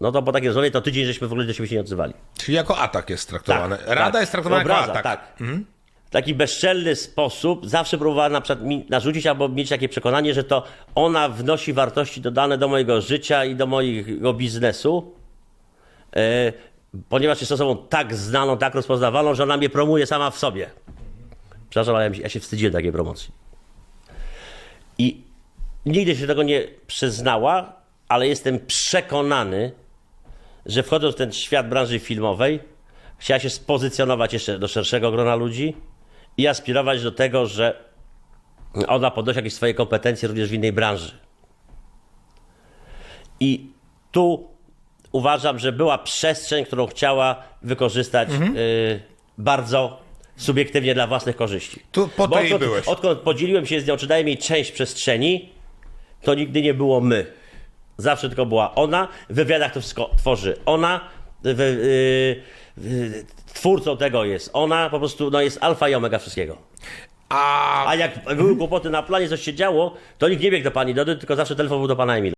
No to po takiej rozmowie to tydzień żeśmy w ogóle do siebie się nie odzywali. Czyli jako atak jest traktowane. Tak, Rada tak. jest traktowana jako Obraza, atak. Tak. W taki bezczelny sposób zawsze próbowała na przykład mi narzucić albo mieć takie przekonanie, że to ona wnosi wartości dodane do mojego życia i do mojego biznesu, e, ponieważ jest osobą tak znaną, tak rozpoznawalną, że ona mnie promuje sama w sobie. Przepraszam, ale ja, się- ja się wstydziłem takiej promocji. I nigdy się tego nie przyznała, ale jestem przekonany, że wchodząc w ten świat branży filmowej, chciała się spozycjonować jeszcze do szerszego grona ludzi i aspirować do tego, że ona podnosi jakieś swoje kompetencje również w innej branży. I tu uważam, że była przestrzeń, którą chciała wykorzystać y, bardzo subiektywnie dla własnych korzyści. Tu po to Bo odkąd, byłeś. odkąd podzieliłem się z nią, czy dałem jej część przestrzeni, to nigdy nie było my. Zawsze tylko była ona. W wywiadach to wszystko tworzy ona. W, y, y, twórcą tego jest ona. Po prostu no, jest alfa i omega wszystkiego. A A jak były kłopoty na planie, coś się działo, to nikt nie biegł do pani Dody, tylko zawsze telefon był do pana Emila.